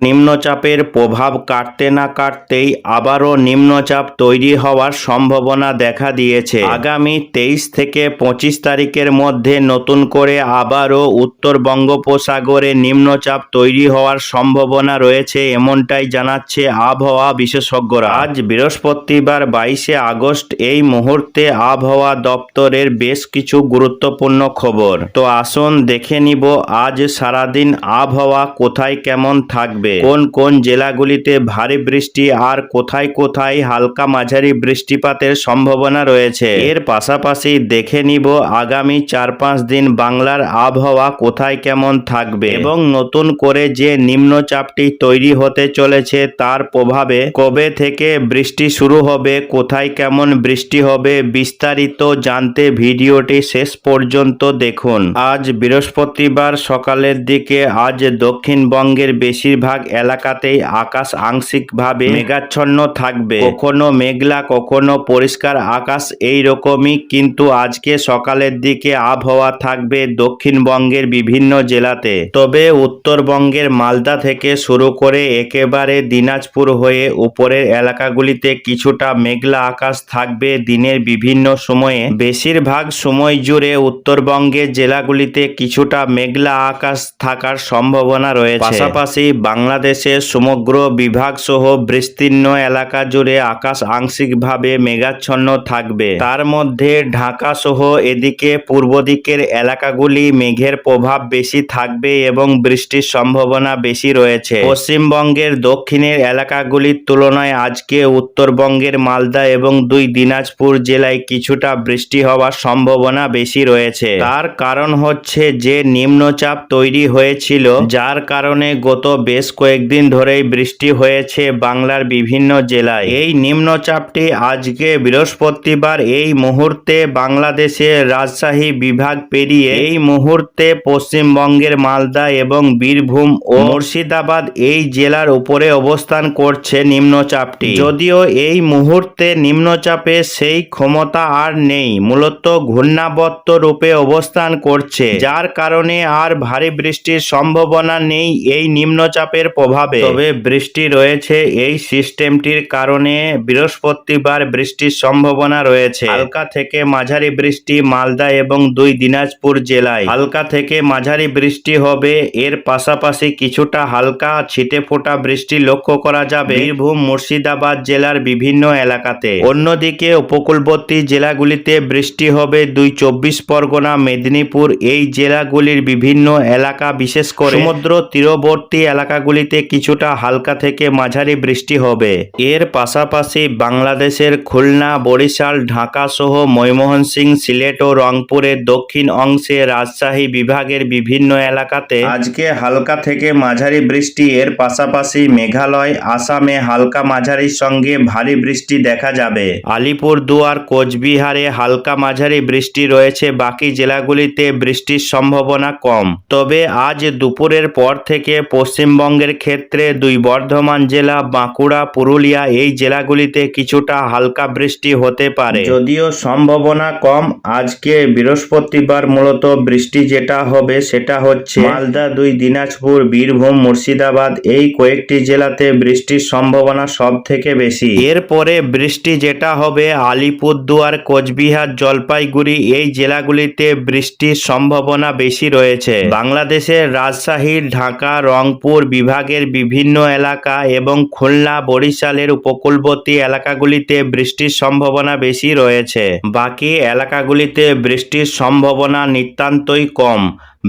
নিম্নচাপের প্রভাব কাটতে না কাটতেই আবারও নিম্নচাপ তৈরি হওয়ার সম্ভাবনা দেখা দিয়েছে। আগামী তেইশ থেকে পঁচিশ তারিখের মধ্যে নতুন করে আবারও উত্তর বঙ্গোপসাগরে নিম্নচাপ তৈরি হওয়ার সম্ভাবনা রয়েছে এমনটাই জানাচ্ছে আবহাওয়া বিশেষজ্ঞরা। আজ বৃহস্পতিবার বাইশে আগস্ট এই মুহূর্তে আবহাওয়া দপ্তরের বেশ কিছু গুরুত্বপূর্ণ খবর। তো আসুন দেখে নিব আজ সারাদিন আবহাওয়া কোথায় কেমন থাকবে। কোন কোন জেলাগুলিতে ভারী বৃষ্টি আর কোথায় কোথায় হালকা মাঝারি বৃষ্টিপাতের সম্ভাবনা রয়েছে? এর পাশাপাশি দেখে নিব আগামী চার পাঁচ দিন বাংলার আবহাওয়া কোথায় কেমন থাকবে এবং নতুন করে যে নিম্নচাপটি তৈরি হতে চলেছে তার প্রভাবে কবে থেকে বৃষ্টি শুরু হবে, কোথায় কেমন বৃষ্টি হবে বিস্তারিত জানতে ভিডিওটি শেষ পর্যন্ত দেখুন। আজ বৃহস্পতিবার সকালের দিকে আজ দক্ষিণবঙ্গের বেশিরভাগ এলাকাতেই আকাশ আংশিকভাবে মেঘাচ্ছন্ন থাকবে। কখনো মেঘলা কখনো পরিষ্কার আকাশ এই রকমই কিন্তু আজকে সকালের দিকে আবহাওয়া থাকবে দক্ষিণবঙ্গের বিভিন্ন জেলাতে। তবে উত্তরবঙ্গের মালদা থেকে শুরু করে একেবারে দিনাজপুর হয়ে উপরের এলাকাগুলিতে কিছুটা মেঘলা আকাশ থাকবে দিনের বিভিন্ন সময়ে। বেশিরভাগ সময় জুড়ে উত্তরবঙ্গের জেলাগুলিতে কিছুটা মেঘলা আকাশ থাকার সম্ভাবনা রয়েছে। পাশাপাশি বাংলাদেশের সমগ্র বিভাগ সহ বিস্তীর্ণ এলাকা জুড়ে আকাশ আংশিকভাবে মেঘাচ্ছন্ন থাকবে। তার মধ্যে ঢাকা সহ এদিকে পূর্ব দিকের এলাকাগুলি মেঘের প্রভাব বেশি থাকবে এবং বৃষ্টির সম্ভাবনা বেশি রয়েছে। পশ্চিমবঙ্গের দক্ষিণের এলাকাগুলির তুলনায় আজকে উত্তরবঙ্গের মালদা এবং দুই দিনাজপুর জেলায় কিছুটা বৃষ্টি হওয়ার সম্ভাবনা বেশি রয়েছে। তার কারণ হচ্ছে যে নিম্নচাপ তৈরি হয়েছিল, যার কারণে গত বেশ কয়েকদিন ধরেই বৃষ্টি হয়েছে বাংলার বিভিন্ন জেলায়। এই নিম্নচাপটি আজকে বৃহস্পতিবার এই মুহূর্তে বাংলাদেশের রাজশাহী বিভাগ পেরিয়ে এই মুহূর্তে পশ্চিমবঙ্গের মালদা এবং বীরভূম ও মুর্শিদাবাদ এই জেলার উপরে অবস্থান করছে নিম্নচাপটি। যদিও এই মুহূর্তে নিম্নচাপে সেই ক্ষমতা আর নেই, মূলত ঘূর্ণাবর্ত রূপে অবস্থান করছে। যার কারণে আর ভারী বৃষ্টির সম্ভাবনা নেই এই নিম্নচাপের প্রভাবে তবে বৃষ্টি রয়েছে এই সিস্টেমটির কারণে বৃহস্পতিবার বৃষ্টির সম্ভাবনা রয়েছে। হালকা থেকে মাঝারি বৃষ্টি মালদা এবং দুই দিনাজপুর জেলায়। হালকা থেকে মাঝারি বৃষ্টি হবে এর পাশাপাশি কিছুটা হালকা ছিটে ফোটা বৃষ্টি লক্ষ্য করা যাবে। বীরভূম মুর্শিদাবাদ জেলার বিভিন্ন এলাকাতে। অন্যদিকে উপকূলবর্তী জেলাগুলিতে বৃষ্টি হবে দুই চব্বিশ পরগনা মেদিনীপুর এই জেলাগুলির বিভিন্ন এলাকা বিশেষ করে সমুদ্র তীরবর্তী এলাকাগুলিতে কিছুটা হালকা থেকে মাঝারি বৃষ্টি হবে। এর পাশাপাশি বাংলাদেশের খুলনা, বরিশাল, ঢাকা সহ ময়মনসিংহ, সিলেট ও রংপুরের দক্ষিণ অংশে রাজশাহী বিভাগের বিভিন্ন এলাকাতে আজকে হালকা থেকে মাঝারি বৃষ্টি। এর পাশাপাশি মেঘালয়, আসামে হালকা মাঝারির সঙ্গে ভারী বৃষ্টি দেখা যাবে। আলিপুর দুয়ার কোচবিহারে হালকা মাঝারি বৃষ্টি রয়েছে। বাকি জেলাগুলিতে বৃষ্টির সম্ভাবনা কম। তবে আজ দুপুরের পর থেকে পশ্চিমবঙ্গের ক্ষেত্রে দুই বর্ধমান জেলা বাঁকুড়া পুরুলিয়া এই জেলাগুলিতে কিছুটা হালকা বৃষ্টি হতে পারে। যদিও সম্ভাবনা কম আজকে বৃহস্পতিবার মূলত বৃষ্টি যেটা হবে সেটা হচ্ছে মালদা দুই দিনাজপুর বীরভূম মুর্শিদাবাদ এই কয়েকটি জেলাতে বৃষ্টির সম্ভাবনা সব থেকে বেশি। এরপরে বৃষ্টি যেটা হবে আলিপুরদুয়ার কোচবিহার জলপাইগুড়ি এই জেলাগুলিতে বৃষ্টির সম্ভাবনা বেশি রয়েছে। বাংলাদেশের রাজশাহী ঢাকা রংপুর বিভাগের বিভিন্ন এলাকা এবং খুলনা, বরিশালের উপকূলবর্তী এলাকাগুলিতে বৃষ্টির সম্ভাবনা বেশি রয়েছে। বাকি এলাকাগুলিতে বৃষ্টির সম্ভাবনা নিতান্তই কম।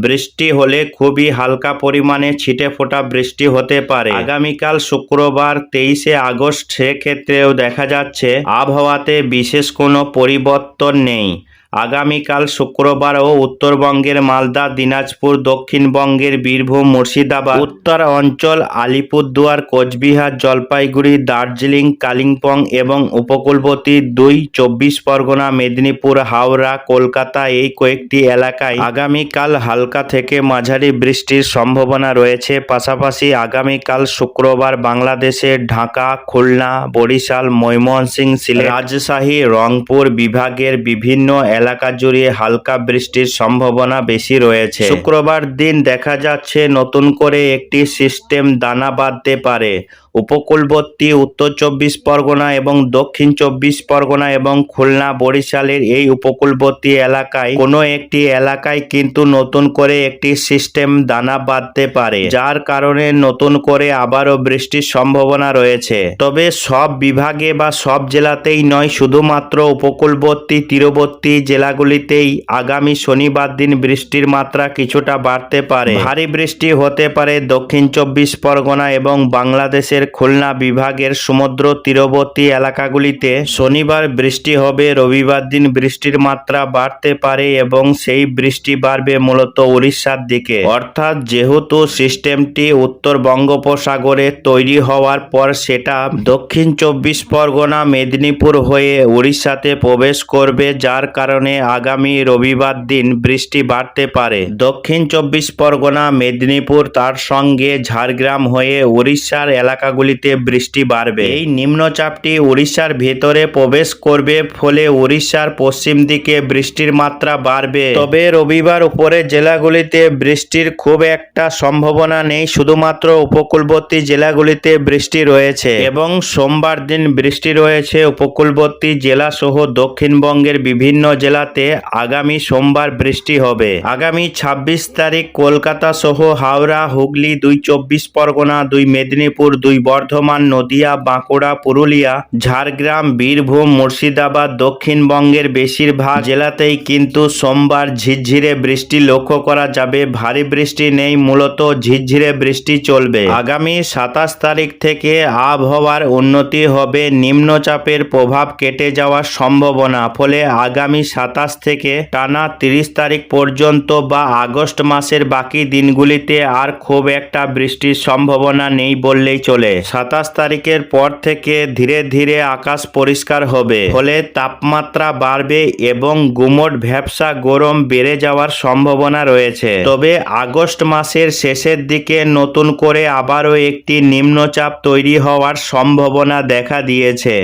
বৃষ্টি হলে খুবই হালকা পরিমাণে ছিটে ফোটা বৃষ্টি হতে পারে। আগামীকাল শুক্রবার তেইশে আগস্ট সেক্ষেত্রেও দেখা যাচ্ছে, আবহাওয়াতে বিশেষ কোনো পরিবর্তন নেই। আগামীকাল শুক্রবার ও উত্তরবঙ্গের মালদা, দিনাজপুর, দক্ষিণবঙ্গের বীরভূম, মুর্শিদাবাদ উত্তর অঞ্চল আলিপুরদুয়ার, কোচবিহার, জলপাইগুড়ি, দার্জিলিং, কালিম্পং এবং উপকূলবর্তী দুই চব্বিশ পরগনা, মেদিনীপুর, হাওড়া, কলকাতা এই কয়েকটি এলাকায় আগামীকাল হালকা থেকে মাঝারি বৃষ্টির সম্ভাবনা রয়েছে। পাশাপাশি আগামীকাল শুক্রবার বাংলাদেশের ঢাকা, খুলনা, বরিশাল, ময়মনসিংহ, সিলেট, রাজশাহী, রংপুর বিভাগের বিভিন্ন এলাকা জুড়ে হালকা বৃষ্টির সম্ভাবনা বেশি রয়েছে। শুক্রবার দিন দেখা যাচ্ছে নতুন করে একটি সিস্টেম দানা বাঁধতে পারে। উপকূলবর্তী, উত্তর চব্বিশ পরগনা এবং দক্ষিণ চব্বিশ পরগনা এবং খুলনা বরিশালের এই উপকূলবর্তী এলাকায় কোনো একটি এলাকায় কিন্তু নতুন করে একটি সিস্টেম দানা বাঁধতে পারে, যার কারণে নতুন করে আবারও বৃষ্টির সম্ভাবনা রয়েছে। তবে সব বিভাগে বা সব জেলাতেই নয়, শুধুমাত্র উপকূলবর্তী, তীরবর্তী জেলাগুলিতেই আগামী শনিবার দিন বৃষ্টির মাত্রা কিছুটা বাড়তে পারে। ভারী বৃষ্টি হতে পারে দক্ষিণ চব্বিশ পরগনা এবং বাংলাদেশের খুলনা বিভাগের সমুদ্র তীরবর্তী এলাকাগুলিতে শনিবার বৃষ্টি হবে। রবিবার দিন বৃষ্টির মাত্রা বাড়তে পারে এবং সেই বৃষ্টি বাড়বে মূলত উড়িষ্যার দিকে। অর্থাৎ যেহেতু সিস্টেমটি উত্তর বঙ্গোপসাগরে তৈরি হওয়ার পর সেটা দক্ষিণ চব্বিশ পরগনা, মেদিনীপুর হয়ে উড়িষ্যাতে প্রবেশ করবে, যার কারণে আগামী রবিবার দিন বৃষ্টি বাড়তে পারে। দক্ষিণ চব্বিশ পরগনা, মেদিনীপুর তার সঙ্গে ঝাড়গ্রাম হয়ে উড়িষ্যার এলাকাগুলিতে বৃষ্টি বাড়বে। এই নিম্নচাপটি উড়িষ্যার ভেতরে প্রবেশ করবে, ফলে উড়িষ্যার পশ্চিম দিকে বৃষ্টির মাত্রা বাড়বে। তবে রবিবার উপরে জেলাগুলিতে বৃষ্টির খুব একটা সম্ভাবনা নেই, শুধুমাত্র উপকূলবর্তী জেলাগুলিতে বৃষ্টি রয়েছে। এবং সোমবার দিন বৃষ্টি রয়েছে উপকূলবর্তী জেলা সহ দক্ষিণবঙ্গের বিভিন্ন জেলাতে। আগামী সোমবার বৃষ্টি হবে। আগামী ছাব্বিশ তারিখ কলকাতা সহ হাওড়া, হুগলি, দুই চব্বিশ পরগনা, দুই মেদিনীপুর, দুই বর্ধমান, নদিয়া, বাঁকুড়া, পুরুলিয়া, ঝাড়গ্রাম, বীরভূম, মুর্শিদাবাদ, দক্ষিণবঙ্গের বেশিরভাগ জেলাতেই কিন্তু সোমবার ঝিরঝিরে বৃষ্টি লক্ষ্য করা যাবে। ভারী বৃষ্টি নেই, মূলত ঝিরঝিরে বৃষ্টি চলবে। আগামী সাতাশ তারিখ থেকে আবহাওয়ার উন্নতি হবে। নিম্নচাপের প্রভাব কেটে যাওয়ার সম্ভাবনা, ফলে আগামী সাতাশ থেকে টানা তিরিশ তারিখ পর্যন্ত বা আগস্ট মাসের বাকি দিনগুলিতে আর খুব একটা বৃষ্টির সম্ভাবনা নেই বললেই চলে সাতাশ তারিখের পর থেকে ধীরে ধীরে আকাশ পরিষ্কার হবে। ফলে তাপমাত্রা বাড়বে এবং গুমট ভ্যাবসা গরম বেড়ে যাওয়ার সম্ভাবনা রয়েছে। তবে আগস্ট মাসের শেষের দিকে নতুন করে আবারও একটি নিম্নচাপ তৈরি হওয়ার সম্ভাবনা দেখা দিয়েছে।